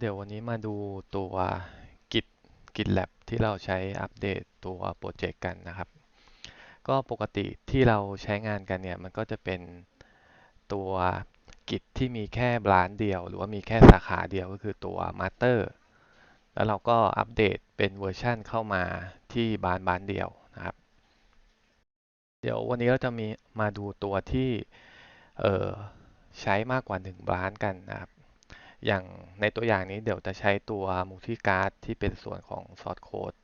เดี๋ยววันนี้มาดูตัว Git GitLab ที่เราใช้อัปเดตตัวโปรเจกต์กันนะครับ ก็ปกติที่เราใช้งานกันเนี่ย มันก็จะเป็นตัว Git ที่มีแค่บรานเดียว หรือว่ามีแค่สาขาเดียวก็คือตัว Master แล้วเราก็อัปเดตเป็นเวอร์ชันเข้ามาที่บานบานเดียวนะครับ เดี๋ยววันนี้เราจะมีมาดูตัวที่เออใช้มากกว่า1บรานกันนะครับ อย่างในตัวอย่างนี้เดี๋ยวจะใช้ตัว multicast ที่เป็นส่วนของ source code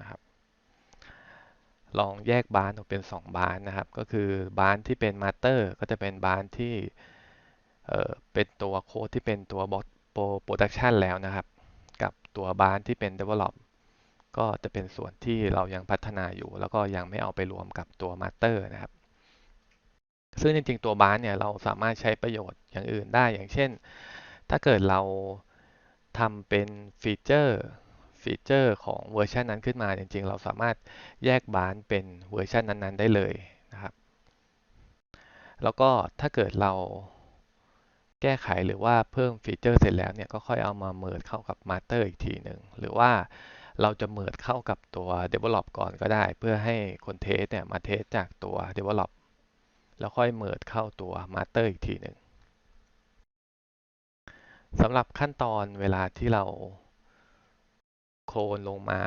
นะครับ ลองแยกบานออกเป็น 2 บานนะครับ ก็คือบานที่เป็น master ก็จะเป็นบานที่เอ่อเป็นตัวโค้ดที่เป็นตัว production แล้วนะครับ กับตัวบานที่เป็น develop ก็จะเป็นส่วนที่เรายังพัฒนาอยู่ แล้วก็ยังไม่เอาไปรวมกับตัว master นะครับซึ่งจริงๆตัวบานเนี่ยเราสามารถใช้ประโยชน์อย่างอื่นได้อย่างเช่น ถ้าเกิดเราทำเป็นฟีเจอร์ฟีเจอร์ของเวอร์ชันนั้นขึ้นมาจริง ๆ เราสามารถแยกบานเป็นเวอร์ชันนั้น ๆ ได้เลยนะครับ แล้วก็ถ้าเกิดเราแก้ไขหรือว่าเพิ่มฟีเจอร์เสร็จแล้วเนี่ยก็ค่อยเอามาเมิร์เข้ากับ Master อีกทีหนึ่งหรือว่าเราจะเมิร์เข้ากับตัว Develop ก่อนก็ได้ เพื่อให้คนเทสเนี่ยมาเทสจากตัว Develop แล้วค่อยเมิร์เข้าตัว Master อีกทีหนึ่ง สำหรับขั้นตอนเวลาที่เราโคลนลงมา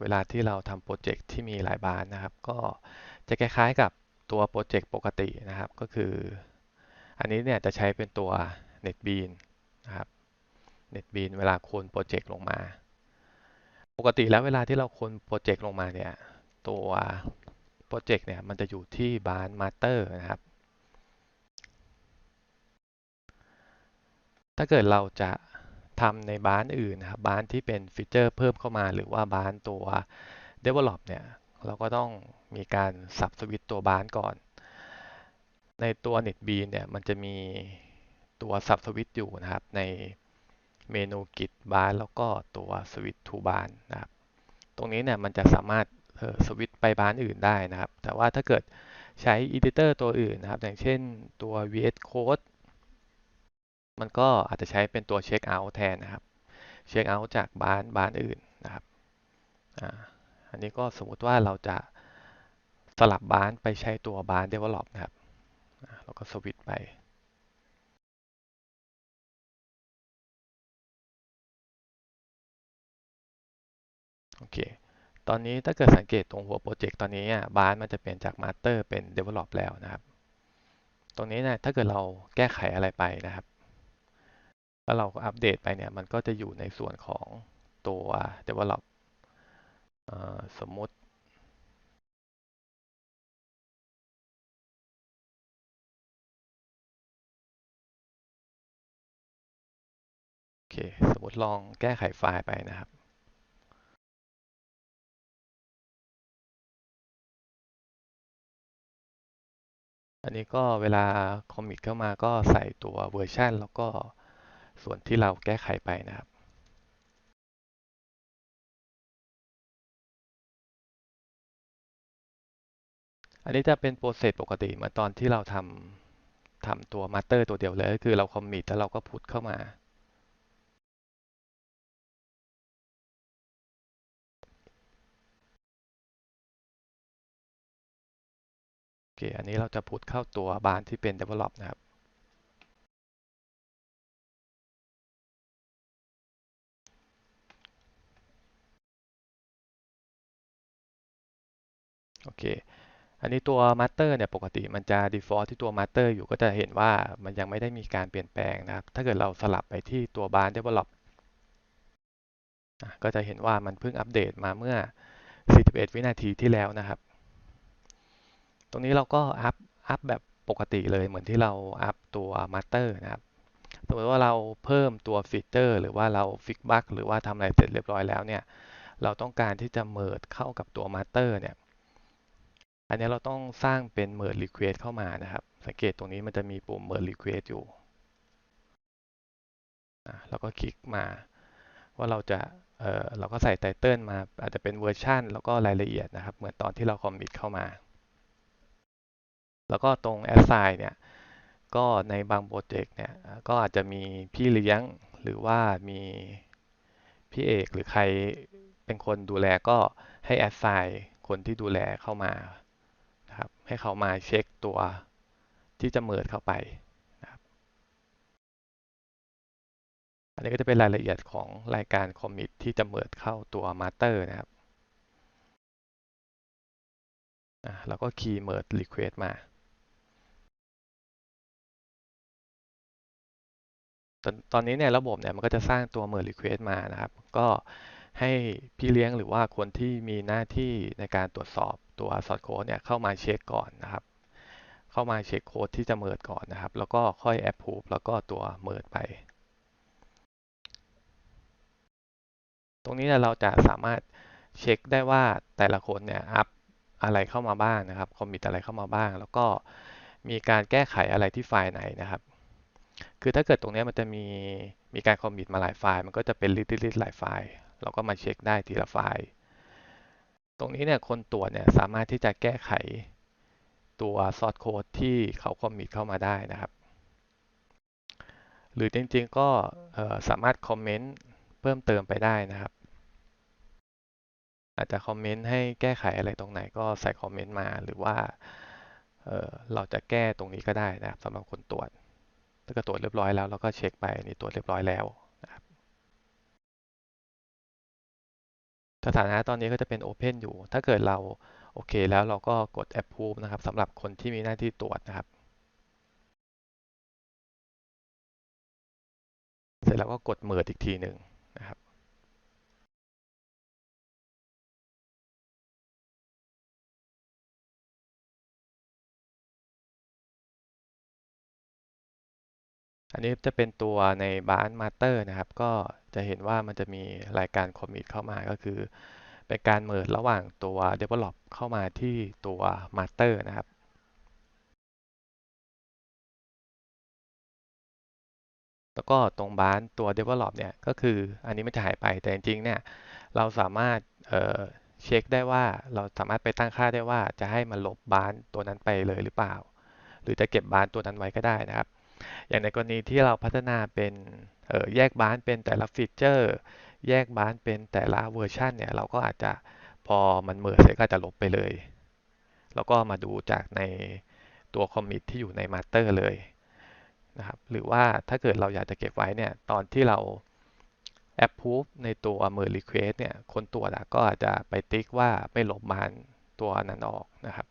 เวลาที่เราทำโปรเจกต์ที่มีหลายบานนะครับ ก็จะคล้ายๆกับตัวโปรเจกต์ปกตินะครับ ก็คือ อันนี้เนี่ยจะใช้เป็นตัว NetBeans นะครับ NetBeans เวลาโคลนโปรเจกต์ลงมา ปกติแล้วเวลาที่เราโคลนโปรเจกต์ลงมาเนี่ย ตัวโปรเจกต์เนี่ยมันจะอยู่ที่บาน Master นะครับ ถ้าเกิดเราจะทำในบ้านอื่นนะครับบ้านที่เป็นฟีเจอร์เพิ่มเข้ามา หรือว่าบ้านตัว develop เนี่ยเราก็ต้องมีการสับสวิตตัวบ้านก่อน ในตัว n e t b e a n เนี่ยมันจะมีตัวสับสวิตอยู่นะครับ ในเมนู Git บ้านแล้วก็ตัวสวิต to บ้านนะครับ ตรงนี้เนี่ยมันจะสามารถสวิตไปบ้านอื่นได้นะครับ แต่ว่าถ้าเกิดใช้ editor ตัวอื่นนะครับ อย่างเช่นตัว VS Code มันก็อาจจะใช้เป็นตัวเช็คเอาท์แทนนะครับเช็คเอาท์จากบ้านบ้านอื่นนะครับอันนี้ก็สมมุติว่าเราจะสลับบ้านไปใช้ตัวบ้าน develop นะครับเราก็สวิตไป โอเค ตอนนี้ถ้าเกิดสังเกตตรงหัวโปรเจกต์ตอนนี้บ้านมันจะเปลี่ยนจาก master เป็น develop แล้วนะครับ ตรงนี้นะถ้าเกิดเราแก้ไขอะไรไปนะครับ แล้วเราก็อัปเดตไปเนี่ย มันก็จะอยู่ในส่วนของตัว develop สมมติ โอเค สมมติลองแก้ไขไฟล์ไปนะครับอันนี้ก็เวลาคอมมิตเข้ามาก็ใส่ตัวเวอร์ชันแล้วก็ ส่วนที่เราแก้ไขไปนะครับอันนี้จะเป็นโปรเซสปกติเหมือนตอนที่เราทำทำตัวมาสเตอร์ตัวเดียวเลยก็คือเราคอมมิตแล้วเราก็พุทเข้ามา โอเค อันนี้เราจะพุทเข้าตัวบานที่เป็น develop นะครับ โอเค อันนี้ตัว Master เนี่ยปกติมันจะ default ที่ตัว Master อยู่ก็จะเห็นว่ามันยังไม่ได้มีการเปลี่ยนแปลงนะครับ ถ้าเกิดเราสลับไปที่ตัวบาน develop ก็จะเห็นว่ามันเพิ่งอัปเดตมาเมื่อ 41 วินาทีที่แล้วนะครับ ตรงนี้เราก็อัพอัพแบบปกติเลยเหมือนที่เราอัพตัว Master นะครับสมมติว่าเราเพิ่มตัวฟีเจอร์หรือว่าเราฟิกบั๊กหรือว่าทำอะไรเสร็จเรียบร้อยแล้วเนี่ย เราต้องการที่จะเมิร์เข้ากับตัว Master เนี่ย อันนี้เราต้องสร้างเป็น merge request เข้ามานะครับ สังเกตตรงนี้มันจะมีปุ่ม merge request อยู่แล้วก็คลิกมาว่าเราจะเเราก็ใส่ไตเติลมาอาจจะเป็นเวอร์ชันแล้วก็รายละเอียดนะครับ เหมือนตอนที่เราคอมมิตเข้ามา แล้วก็ตรง assign เนี่ยก็ในบางโปรเจกต์เนี่ยก็อาจจะมีพี่เลี้ยงหรือว่ามีพี่เอกหรือใครเป็นคนดูแลก็ให้ assign คนที่ดูแลเข้ามา นะครับให้เขามาเช็คตัวที่จะเมิร์เข้าไปนะครับอันนี้ก็จะเป็นรายละเอียดของรายการ commit ที่จะเมิร์เข้าตัว master นะครับแล้วก็ key merge request มาตอนตอนนี้เนี่ยระบบเนี่ยมันก็จะสร้างตัว merge request มานะครับ ก็ให้พี่เลี้ยงหรือว่าคนที่มีหน้าที่ในการตรวจสอบ ตัว source code เนี่ยเข้ามาเช็คก่อนนะครับ เข้ามาเช็คโค้ดที่จะ merge ก่อนนะครับ แล้วก็ค่อย approve แล้วก็ตัว merge ไป ตรงนี้เนี่ยเราจะสามารถเช็คได้ว่าแต่ละคนเนี่ยอัพอะไรเข้ามาบ้างนะครับคอมมิตอะไรเข้ามาบ้าง แล้วก็มีการแก้ไขอะไรที่ไฟล์ไหนนะครับ คือถ้าเกิดตรงนี้มันจะมีมีการคอมมิตมาหลายไฟล์ มันก็จะเป็นลิสต์ลิสต์หลายไฟล์ เราก็มาเช็คได้ทีละไฟล์ ตรงนี้เนี่ยคนตรวจเนี่ยสามารถที่จะแก้ไขตัวซอสโค้ดที่เขาคอมมิตเข้ามาได้นะครับ หรือจริงๆก็สามารถคอมเมนต์เพิ่มเติมไปได้นะครับ อาจจะคอมเมนต์ให้แก้ไขอะไรตรงไหนก็ใส่คอมเมนต์มาหรือว่าเเราจะแก้ตรงนี้ก็ได้นะครับสำหรับคนตรวจ ถ้าเกิดตรวจเรียบร้อยแล้วเราก็เช็คไปนี่ตรวจเรียบร้อยแล้ว สถานะตอนนี้ก็จะเป็น Open อยู่ ถ้าเกิดเราโอเคแล้วเราก็กด Approve นะครับสำหรับคนที่มีหน้าที่ตรวจนะครับ เสร็จแล้วก็กด Merge อีกทีหนึ่ง อันนี้จะเป็นตัวในบานมาเตอร์นะครับ ก็จะเห็นว่ามันจะมีรายการคอมมิตเข้ามาก็คือ เป็นการเมิร์ระหว่างตัว Develop เข้ามาที่ตัว Master นะครับแล้วก็ตรงบานตัว Develop เนี่ยก็คืออันนี้มันจะหายไปแต่จริงๆเนี่ยเราสามารถเเช็คได้ว่าเราสามารถไปตั้งค่าได้ว่าจะให้มันลบบานตัวนั้นไปเลยหรือเปล่า หรือจะเก็บบานตัวนั้นไว้ก็ได้นะครับ อย่างในกรณีที่เราพัฒนาเป็นแยกบ้านเป็นแต่ละฟีเจอร์ แยกบ้านเป็นแต่ละเวอร์ชันเนี่ยเราก็อาจจะพอมันเมิร์เสร็จก็จะลบไปเลย แล้วก็มาดูจากในตัวคอมมิตที่อยู่ในมาสเตอร์เลยนะครับหรือว่าถ้าเกิดเราอยากจะเก็บไว้เนี่ยตอนที่เรา approve ในตัว merge request เนี่ยคนตรวจก็อาจจะไปติ๊กว่าไม่ลบบานตัวนั้นออกนะครับ